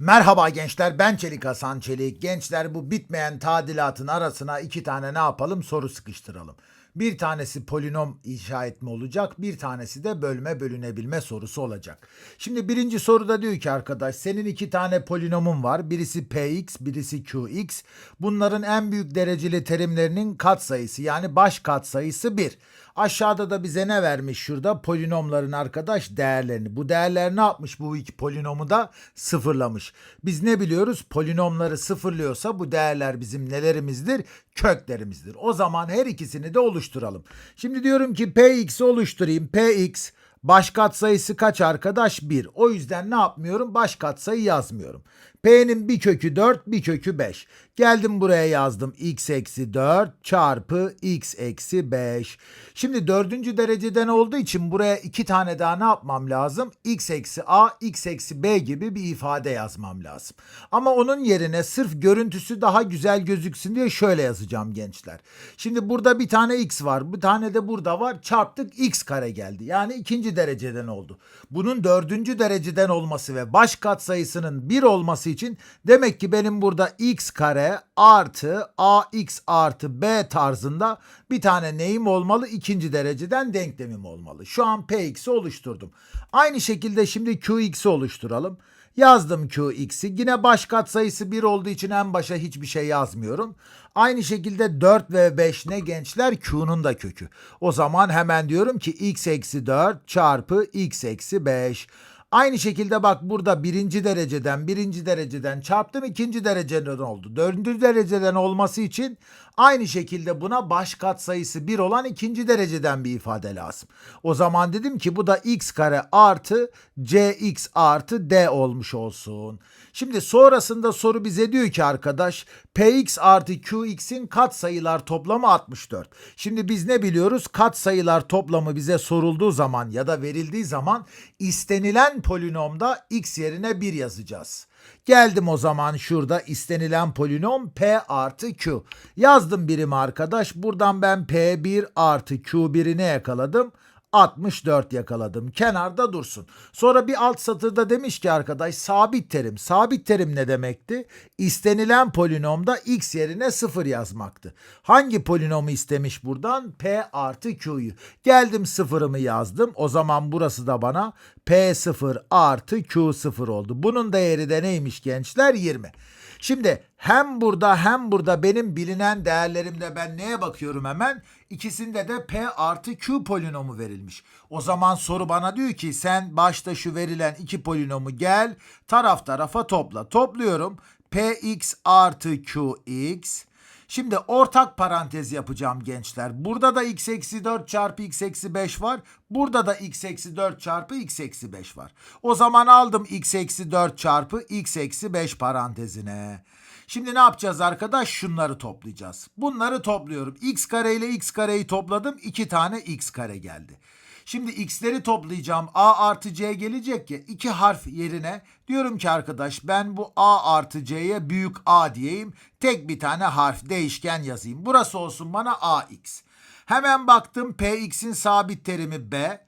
Merhaba gençler ben Çelik Hasan Çelik. Gençler bu bitmeyen tadilatın arasına iki tane ne yapalım soru sıkıştıralım. Bir tanesi polinom inşa etme olacak, bir tanesi de bölme bölünebilme sorusu olacak. Şimdi birinci soruda diyor ki arkadaş senin iki tane polinomun var. Birisi px, birisi qx. Bunların en büyük dereceli terimlerinin katsayısı yani baş katsayısı 1. Aşağıda da bize ne vermiş şurada? Polinomların arkadaş değerlerini. Bu değerler ne yapmış bu iki polinomu da? Sıfırlamış. Biz ne biliyoruz? Polinomları sıfırlıyorsa bu değerler bizim nelerimizdir? Köklerimizdir. O zaman her ikisini de oluşturalım. Şimdi diyorum ki px'i oluşturayım. px baş katsayısı kaç arkadaş? 1. O yüzden ne yapmıyorum? Baş katsayı yazmıyorum. P'nin bir kökü 4, bir kökü 5. Geldim buraya yazdım x eksi 4 çarpı x eksi 5. Şimdi dördüncü dereceden olduğu için buraya iki tane daha ne yapmam lazım? x eksi a, x eksi b gibi bir ifade yazmam lazım. Ama onun yerine sırf görüntüsü daha güzel gözüksün diye şöyle yazacağım gençler. Şimdi burada bir tane x var, bir tane de burada var. Çarptık x kare geldi. Yani ikinci dereceden oldu. Bunun dördüncü dereceden olması ve baş katsayısının 1 olması için demek ki benim burada x kare artı ax artı b tarzında bir tane neyim olmalı? İkinci dereceden denklemim olmalı. Şu an px'i oluşturdum. Aynı şekilde şimdi qx'i oluşturalım. Yazdım qx'i. Yine baş katsayısı 1 olduğu için en başa hiçbir şey yazmıyorum. Aynı şekilde 4 ve 5 ne gençler? Q'nun da kökü. O zaman hemen diyorum ki x eksi 4 çarpı x eksi 5. Aynı şekilde bak burada birinci dereceden birinci dereceden çarptım ikinci dereceden oldu. Dördüncü dereceden olması için aynı şekilde buna baş katsayısı 1 olan ikinci dereceden bir ifade lazım. O zaman dedim ki bu da x kare artı cx artı d olmuş olsun. Şimdi sonrasında soru bize diyor ki arkadaş px artı qx'in katsayılar toplamı 64. Şimdi biz ne biliyoruz? Katsayılar toplamı bize sorulduğu zaman ya da verildiği zaman istenilen polinomda x yerine 1 yazacağız. Geldim o zaman şurada istenilen polinom p artı q. Yazdım birimi arkadaş. Buradan ben p1 artı q1'i ne yakaladım? 64 yakaladım. Kenarda dursun. Sonra bir alt satırda demiş ki arkadaş sabit terim. Sabit terim ne demekti? İstenilen polinomda x yerine 0 yazmaktı. Hangi polinomu istemiş buradan? P artı q'yu. Geldim sıfırımı yazdım. O zaman burası da bana P0 artı Q0 oldu. Bunun değeri de neymiş gençler? 20. Şimdi hem burada hem burada benim bilinen değerlerimde ben neye bakıyorum hemen? İkisinde de P artı Q polinomu verilmiş. O zaman soru bana diyor ki sen başta şu verilen iki polinomu gel taraf tarafa topla. Topluyorum. Px artı Qx Şimdi ortak parantez yapacağım gençler. Burada da x eksi 4 çarpı x eksi 5 var. Burada da x eksi 4 çarpı x eksi 5 var. O zaman aldım x eksi 4 çarpı x eksi 5 parantezine. Şimdi ne yapacağız arkadaş? Şunları toplayacağız. Bunları topluyorum. x kare ile x kareyi topladım. 2 tane x kare geldi. Şimdi x'leri toplayacağım. A artı C gelecek ya. iki harf yerine diyorum ki arkadaş ben bu A artı C'ye büyük A diyeyim. Tek bir tane harf değişken yazayım. Burası olsun bana AX. Hemen baktım PX'in sabit terimi B.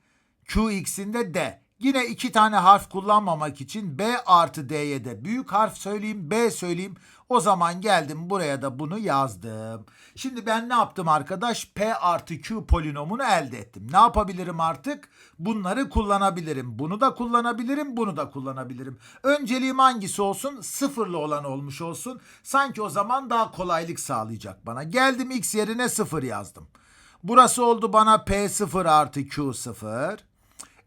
QX'in de D. Yine iki tane harf kullanmamak için B artı D'ye de büyük harf söyleyeyim, B söyleyeyim. O zaman geldim buraya da bunu yazdım. Şimdi ben ne yaptım arkadaş? P artı Q polinomunu elde ettim. Ne yapabilirim artık? Bunları kullanabilirim. Bunu da kullanabilirim, bunu da kullanabilirim. Önceliğim hangisi olsun? Sıfırlı olan olmuş olsun. Sanki o zaman daha kolaylık sağlayacak bana. Geldim x yerine sıfır yazdım. Burası oldu bana P0 artı Q0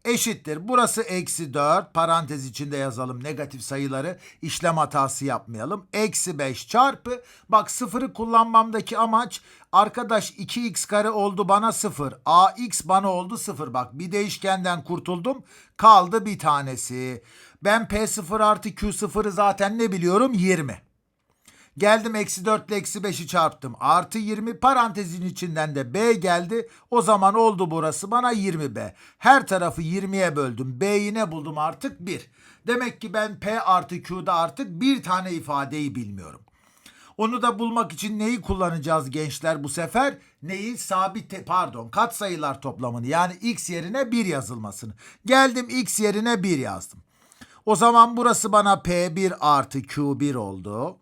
eşittir. Burası eksi 4 parantez içinde yazalım negatif sayıları işlem hatası yapmayalım. Eksi 5 çarpı bak sıfırı kullanmamdaki amaç arkadaş 2x kare oldu bana 0 ax bana oldu 0 bak bir değişkenden kurtuldum kaldı bir tanesi. Ben P0 artı Q0'ı zaten ne biliyorum 20. Geldim eksi 4 ile eksi 5'i çarptım. Artı 20 parantezin içinden de B geldi. O zaman oldu burası bana 20B. Her tarafı 20'ye böldüm. B'yi ne buldum artık? 1. Demek ki ben P artı Q'da artık bir tane ifadeyi bilmiyorum. Onu da bulmak için neyi kullanacağız gençler bu sefer? Neyi? Sabit pardon katsayılar toplamını yani x yerine 1 yazılmasını. Geldim x yerine 1 yazdım. O zaman burası bana P1 artı Q1 oldu.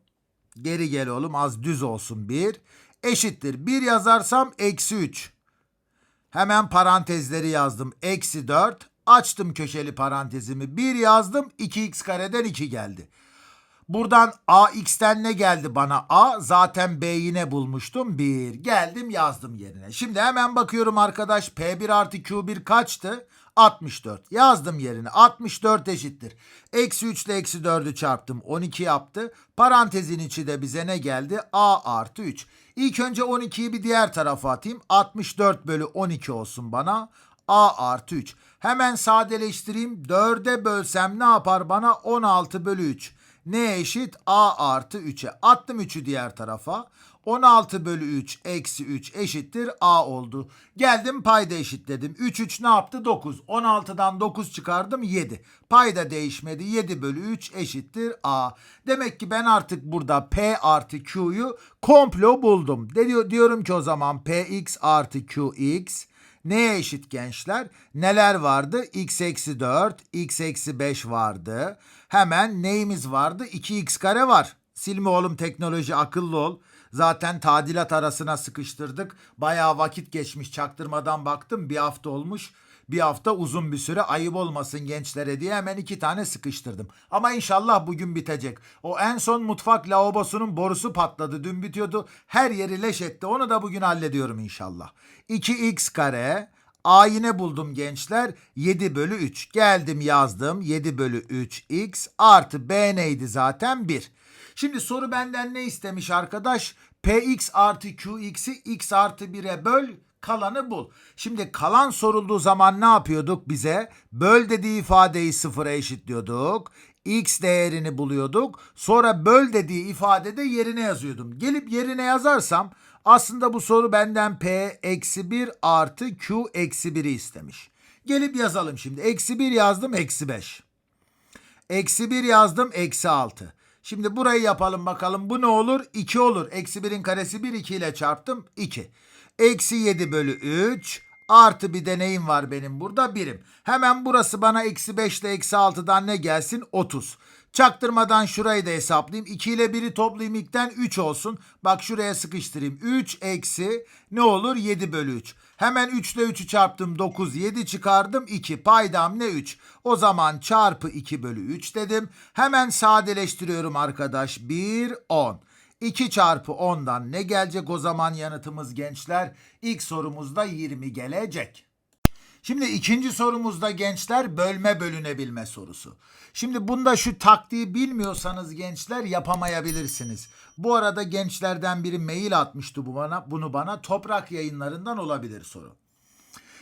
Geri gel oğlum az düz olsun 1. Eşittir 1 yazarsam eksi 3. Hemen parantezleri yazdım. Eksi 4. Açtım köşeli parantezimi. 1 yazdım. 2x kareden 2 geldi. Buradan AX'ten ne geldi bana? A zaten B yine bulmuştum. 1. Geldim yazdım yerine. Şimdi hemen bakıyorum arkadaş. P1 artı Q1 kaçtı? 64. Yazdım yerine. 64 eşittir. Eksi 3 ile eksi 4'ü çarptım. 12 yaptı. Parantezin içi de bize ne geldi? A artı 3. İlk önce 12'yi bir diğer tarafa atayım. 64 bölü 12 olsun bana. A artı 3. Hemen sadeleştireyim. 4'e bölsem ne yapar bana? 16 bölü 3. Ne eşit? A artı 3'e. Attım 3'ü diğer tarafa. 16 bölü 3 eksi 3 eşittir A oldu. Geldim payda eşitledim. 3 3 ne yaptı? 9. 16'dan 9 çıkardım 7. Payda değişmedi. 7 bölü 3 eşittir A. Demek ki ben artık burada P artı Q'yu komplo buldum. Diyor, diyorum ki o zaman Px artı Qx Neye eşit gençler? Neler vardı? x eksi 4, x eksi 5 vardı. Hemen neyimiz vardı? 2x kare var. Silme oğlum teknoloji akıllı ol. Zaten tadilat arasına sıkıştırdık. Bayağı vakit geçmiş çaktırmadan baktım. Bir hafta olmuş. Bir hafta uzun bir süre ayıp olmasın gençlere diye hemen iki tane sıkıştırdım. Ama inşallah bugün bitecek. O en son mutfak lavabosunun borusu patladı. Dün bitiyordu. Her yeri leş etti. Onu da bugün hallediyorum inşallah. 2x kare A yine buldum gençler. 7 bölü 3. Geldim yazdım. 7 bölü 3x artı B neydi zaten? 1. Şimdi soru benden ne istemiş arkadaş? Px artı Qx'i x artı 1'e böl kalanı bul. Şimdi kalan sorulduğu zaman ne yapıyorduk bize? Böl dediği ifadeyi sıfıra eşitliyorduk. X değerini buluyorduk. Sonra böl dediği ifadede yerine yazıyordum. Gelip yerine yazarsam aslında bu soru benden P eksi 1 artı Q eksi 1'i istemiş. Gelip yazalım şimdi. Eksi 1 yazdım eksi 5. Eksi 1 yazdım eksi 6. Şimdi burayı yapalım bakalım. Bu ne olur? 2 olur. Eksi 1'in karesi 1 2 ile çarptım 2. Eksi 7 bölü 3 artı bir deneyim var benim burada birim. Hemen burası bana eksi 5 ile eksi 6'dan ne gelsin? 30. Çaktırmadan şurayı da hesaplayayım. 2 ile 1'i toplayayım ilkten 3 olsun. Bak şuraya sıkıştırayım. 3 eksi ne olur? 7 bölü 3. Hemen 3 ile 3'ü çarptım 9 7 çıkardım 2 paydam ne 3. O zaman çarpı 2 bölü 3 dedim. Hemen sadeleştiriyorum arkadaş 1 10. 2 çarpı 10'dan ne gelecek o zaman yanıtımız gençler? İlk sorumuzda 20 gelecek. Şimdi ikinci sorumuzda gençler bölme bölünebilme sorusu. Şimdi bunda şu taktiği bilmiyorsanız gençler yapamayabilirsiniz. Bu arada gençlerden biri mail atmıştı bu bana, bunu bana toprak yayınlarından olabilir soru.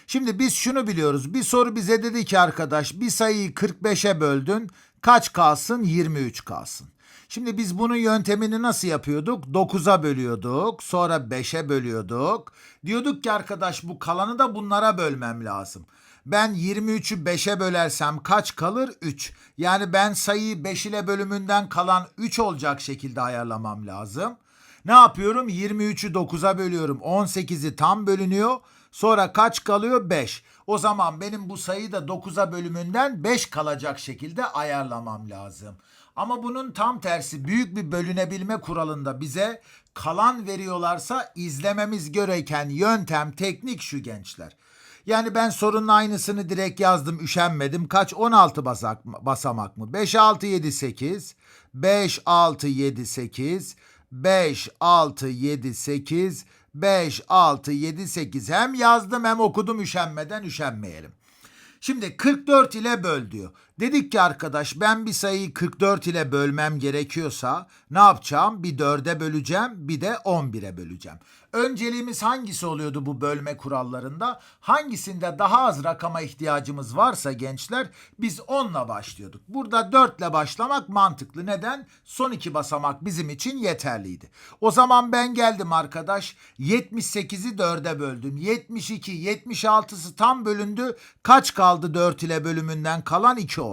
Şimdi biz şunu biliyoruz. Bir soru bize dedi ki arkadaş bir sayıyı 45'e böldün. Kaç kalsın? 23 kalsın. Şimdi biz bunun yöntemini nasıl yapıyorduk? 9'a bölüyorduk. Sonra 5'e bölüyorduk. Diyorduk ki arkadaş bu kalanı da bunlara bölmem lazım. Ben 23'ü 5'e bölersem kaç kalır? 3. Yani ben sayıyı 5 ile bölümünden kalan 3 olacak şekilde ayarlamam lazım. Ne yapıyorum? 23'ü 9'a bölüyorum. 18'i tam bölünüyor. Sonra kaç kalıyor? 5. O zaman benim bu sayıyı da 9'a bölümünden 5 kalacak şekilde ayarlamam lazım. Ama bunun tam tersi büyük bir bölünebilme kuralında bize kalan veriyorlarsa izlememiz gereken yöntem teknik şu gençler. Yani ben sorunun aynısını direkt yazdım üşenmedim. Kaç 16 basak, basamak mı? 5 6 7 8 5 6 7 8 5 6 7 8 5 6 7 8 hem yazdım hem okudum üşenmeden üşenmeyelim. Şimdi 44 ile böl diyor. Dedik ki arkadaş ben bir sayıyı 44 ile bölmem gerekiyorsa ne yapacağım? Bir 4'e böleceğim bir de 11'e böleceğim. Önceliğimiz hangisi oluyordu bu bölme kurallarında? Hangisinde daha az rakama ihtiyacımız varsa gençler biz 10'la başlıyorduk. Burada 4 ile başlamak mantıklı. Neden? Son iki basamak bizim için yeterliydi. O zaman ben geldim arkadaş 78'i 4'e böldüm. 72, 76'sı tam bölündü. Kaç kaldı 4 ile bölümünden kalan 2 oldu.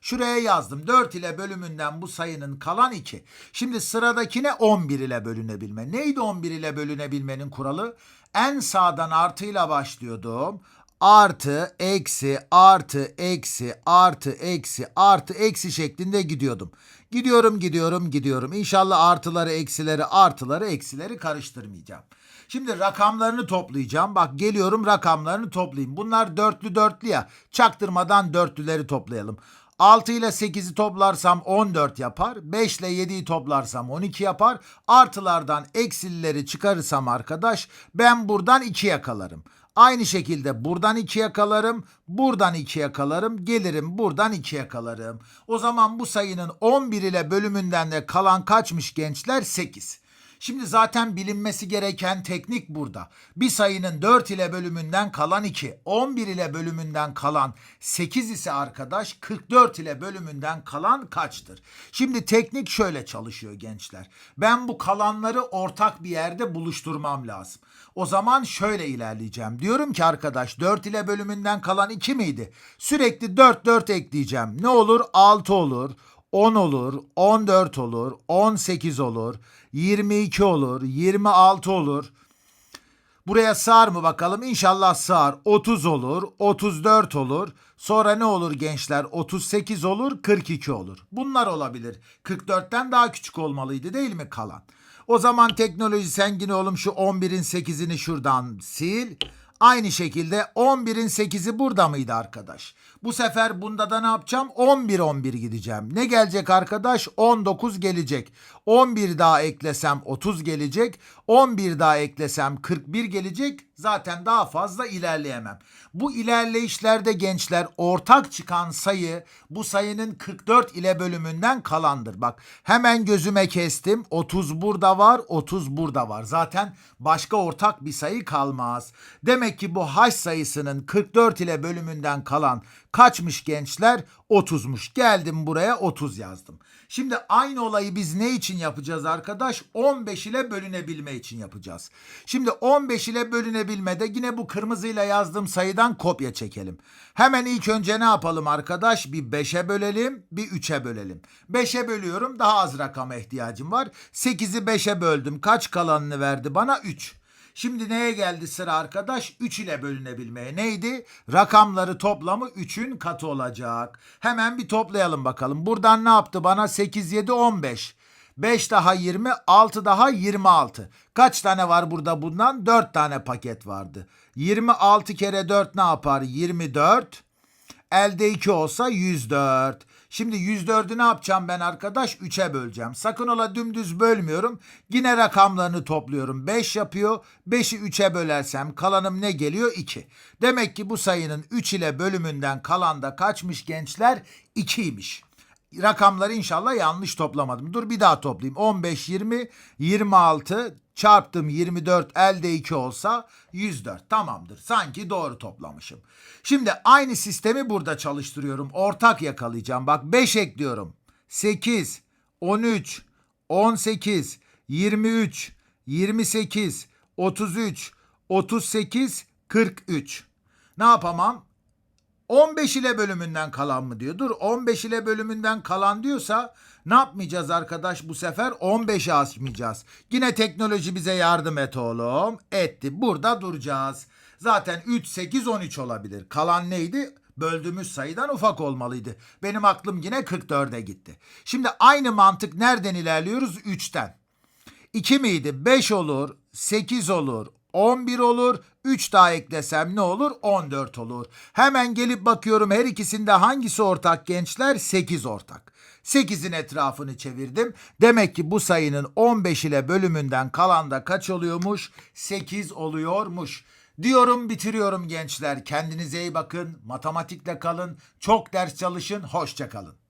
Şuraya yazdım. 4 ile bölümünden bu sayının kalan 2. Şimdi sıradakine 11 ile bölünebilme. Neydi 11 ile bölünebilmenin kuralı? En sağdan artıyla başlıyordum. artı, eksi, artı, eksi, artı, eksi, artı, eksi şeklinde gidiyordum. Gidiyorum, gidiyorum, gidiyorum. İnşallah artıları, eksileri, artıları, eksileri karıştırmayacağım. Şimdi rakamlarını toplayacağım. Bak geliyorum rakamlarını toplayayım. Bunlar dörtlü dörtlü ya. Çaktırmadan dörtlüleri toplayalım. 6 ile 8'i toplarsam 14 yapar. 5 ile 7'yi toplarsam 12 yapar. Artılardan eksilileri çıkarırsam arkadaş ben buradan 2 yakalarım. Aynı şekilde buradan 2 yakalarım, buradan 2 yakalarım, gelirim buradan 2 yakalarım. O zaman bu sayının 11 ile bölümünden de kalan kaçmış gençler? 8. Şimdi zaten bilinmesi gereken teknik burada. Bir sayının 4 ile bölümünden kalan 2, 11 ile bölümünden kalan 8 ise arkadaş 44 ile bölümünden kalan kaçtır? Şimdi teknik şöyle çalışıyor gençler. Ben bu kalanları ortak bir yerde buluşturmam lazım. O zaman şöyle ilerleyeceğim. Diyorum ki arkadaş 4 ile bölümünden kalan 2 miydi? Sürekli 4 4 ekleyeceğim. Ne olur? 6 olur. 10 olur, 14 olur, 18 olur, 22 olur, 26 olur. Buraya sığar mı bakalım? İnşallah sığar. 30 olur, 34 olur. Sonra ne olur gençler? 38 olur, 42 olur. Bunlar olabilir. 44'ten daha küçük olmalıydı değil mi kalan? O zaman teknoloji sen yine oğlum şu 11'in 8'ini şuradan sil. Aynı şekilde 11'in 8'i burada mıydı arkadaş? Bu sefer bunda da ne yapacağım? 11 11 gideceğim. Ne gelecek arkadaş? 19 gelecek. 11 daha eklesem 30 gelecek. 11 daha eklesem 41 gelecek. Zaten daha fazla ilerleyemem. Bu ilerleyişlerde gençler ortak çıkan sayı bu sayının 44 ile bölümünden kalandır. Bak hemen gözüme kestim. 30 burada var, 30 burada var. Zaten başka ortak bir sayı kalmaz. Demek ki bu h sayısının 44 ile bölümünden kalan kaçmış gençler? 30'muş. Geldim buraya 30 yazdım. Şimdi aynı olayı biz ne için yapacağız arkadaş? 15 ile bölünebilme için yapacağız. Şimdi 15 ile bölünebilmede yine bu kırmızıyla yazdığım sayıdan kopya çekelim. Hemen ilk önce ne yapalım arkadaş? Bir 5'e bölelim, bir 3'e bölelim. 5'e bölüyorum daha az rakama ihtiyacım var. 8'i 5'e böldüm. Kaç kalanını verdi bana? 3. Şimdi neye geldi sıra arkadaş? 3 ile bölünebilmeye. Neydi? Rakamları toplamı 3'ün katı olacak. Hemen bir toplayalım bakalım. Buradan ne yaptı bana? 8, 7, 15. 5 daha 20, 6 daha 26. Kaç tane var burada bundan? 4 tane paket vardı. 26 kere 4 ne yapar? 24. Elde 2 olsa 104. Şimdi 104'ü ne yapacağım ben arkadaş? 3'e böleceğim. Sakın ola dümdüz bölmüyorum. Yine rakamlarını topluyorum. 5 yapıyor. 5'i 3'e bölersem kalanım ne geliyor? 2. Demek ki bu sayının 3 ile bölümünden kalan da kaçmış gençler? 2'ymiş. Rakamları inşallah yanlış toplamadım. Dur bir daha toplayayım. 15, 20, 26 çarptım 24 elde 2 olsa 104. Tamamdır. Sanki doğru toplamışım. Şimdi aynı sistemi burada çalıştırıyorum. Ortak yakalayacağım. Bak 5 ekliyorum. 8, 13, 18, 23, 28, 33, 38, 43. Ne yapamam? 15 ile bölümünden kalan mı diyor. Dur 15 ile bölümünden kalan diyorsa ne yapmayacağız arkadaş bu sefer 15'i açmayacağız. Yine teknoloji bize yardım et oğlum. Etti. Burada duracağız. Zaten 3, 8, 13 olabilir. Kalan neydi? Böldüğümüz sayıdan ufak olmalıydı. Benim aklım yine 44'e gitti. Şimdi aynı mantık nereden ilerliyoruz? 3'ten. 2 miydi? 5 olur, 8 olur, 11 olur. 3 daha eklesem ne olur? 14 olur. Hemen gelip bakıyorum her ikisinde hangisi ortak gençler? 8 ortak. 8'in etrafını çevirdim. Demek ki bu sayının 15 ile bölümünden kalan da kaç oluyormuş? 8 oluyormuş. Diyorum bitiriyorum gençler. Kendinize iyi bakın. Matematikle kalın. Çok ders çalışın. Hoşça kalın.